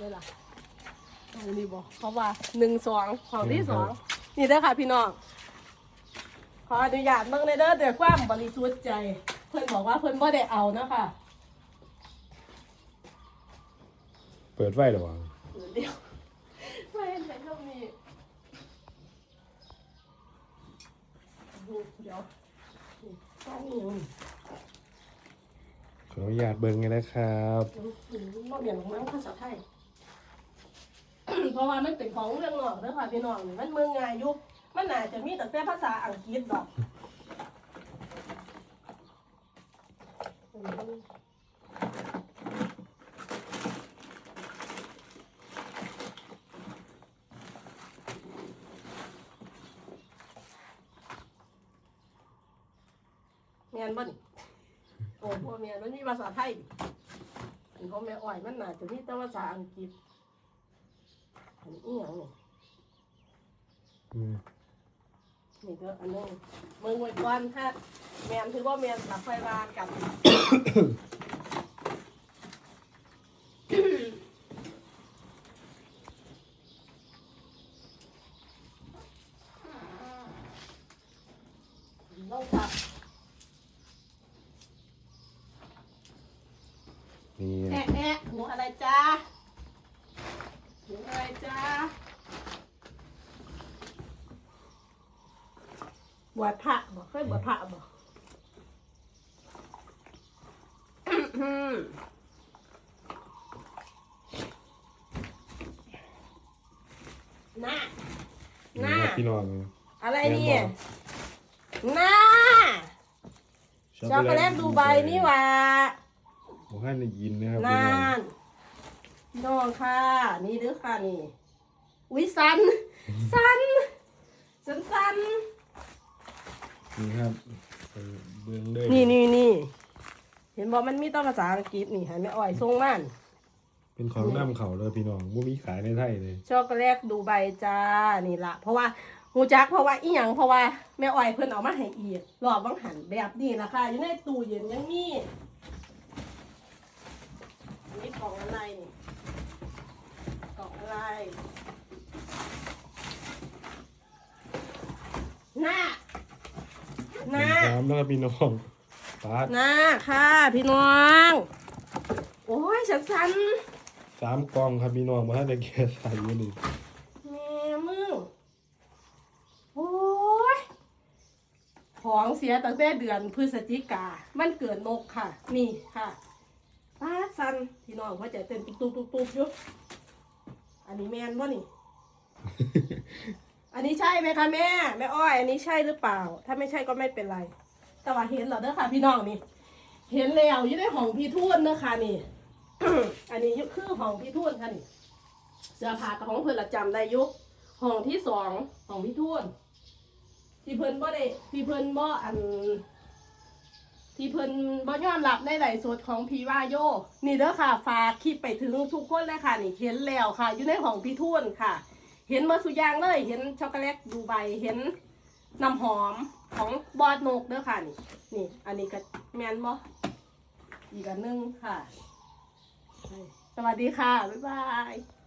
นี่ล่ะตรงนี้บอกเขาว่าหนึ่งสองของที่สองนี่เด้อค่ะพี่น้องขออนุญาตเบิ่งในเด้อเดี๋ยวความบริสุทธิ์ใจ เพิ่นบอกว่าเพิ่นบ่ได้เอานะคะเปิดไฟหรอวะเดี๋ยวไม่เห็นเป็นตรงนี้เดี๋ยวนี่ต้องมีขออนุญาตเบิ่งไงนะครับเราเรียนของมันภาษาไทยเพ ราะว่ามันเป็นของเรื่องนอกเด้อค่ะพี่น้องนี่มันเมืองงายอยุคมันน่าจะมีแต่แต่ภาษาอังกฤษดอกเมียนบ่นโอ้โหเมียนมันมีภาษาไทยดิอันของแม่อ้อยมันน่าจะมีแต่ภาษาอังกฤษ อันนี้อีหยังนี่อืมนี่เด้ออันนึงเมืองไว้ก่อนถ้าแมนถือว่าแมนหลับไฟวากันต้องจับนี่แอะแอะหนูอะไรจ้า หนูอะไรจ้าบวชพระบอกเคยบวชพระบอกน่านี่น่าครับพี่น้องอะไรแม่เนี่ยบอกน่าช็อกโกแลตดูใบนี่หว่าผมให้ได้ยินนะครับพี่น่าน้อง นน้องค่ะ นี่เด้อค่ะนี่ อุ้ยสัน สัน สันสัน นี่ครับไปเบิ่งเลยนี่นี่นี่เห็นบอกมันมีต้องภาษาอังกฤษนี่ให้แม่อ้อยส่งมันเป็นของน้ำเขาเลยพี่น้องบ่มีขายในไทยเลย ช็อกโกแลตดูใบจ้า นี่ละเพราะว่าหูจักเพราะว่าอีหยังเพราะว่าแม่อ้อยเพิ่นเอามาให้อีกรอบบังหันแบบนี้ละค่ะอยู่ในตู้เย็นยังมีอันนี้กล่องอะไรนี่กล่องอะไร หน้าหน้าน้ำนะครับพี่น้องปาดหน้าค่ะพี่น้อง โอ้ยฉันสันสามกล่องครับพี่น้องมาให้ได้แก่ใส่อยู่นี่แม่มึงโอ้ยของเสียตั้งแต่เดือนพฤศจิกา มันเกิดนกค่ะ นี่ค่ะป้าสันพี่น้องว่าใจะเต้นตุ๊บตุ๊บตุ๊บตุ๊บอยู่ อันนี้แมนบ่นี่ อันนี้ใช่ไหมคะแม่แม่อ้อย อันนี้ใช่หรือเปล่า ถ้าไม่ใช่ก็ไม่เป็นไร แต่ว่าเห็นเหรอเด้อค่ะ พี่น้องนี่ เห็นแล้วอยู่ในห้องพี่ทุ่นเด้อค่ะนี่ อันนี้คือห้องพี่ทุ่นค่ะนี่ เสื้อผ้ากับของเพิ่อนละจำได้ยุห้องที่สองของพี่ทุ่นที่เพิ่อนบ่ได้ที่เพิ่อนบ่อัน ที่เพิ่นบ่ยอมรับในไหลฟ์สดของพีวาโย นี่เด้อค่ะ ฝากคลิปไปถึงทุกคนเลยค่ะ นี่เห็นแล้วค่ะ อยู่ในห้องพี่ทุ่นค่ะ เห็นเมื่อสุอยางเลย เห็นช็อกโกแลตดูใบเห็นน้ำหอมของบอดนกเด้อค่ะนี่นี่ อันนี้ก็แมนบ่อีกอันนึงค่ะ สวัสดีค่ะ บ๊ายบาย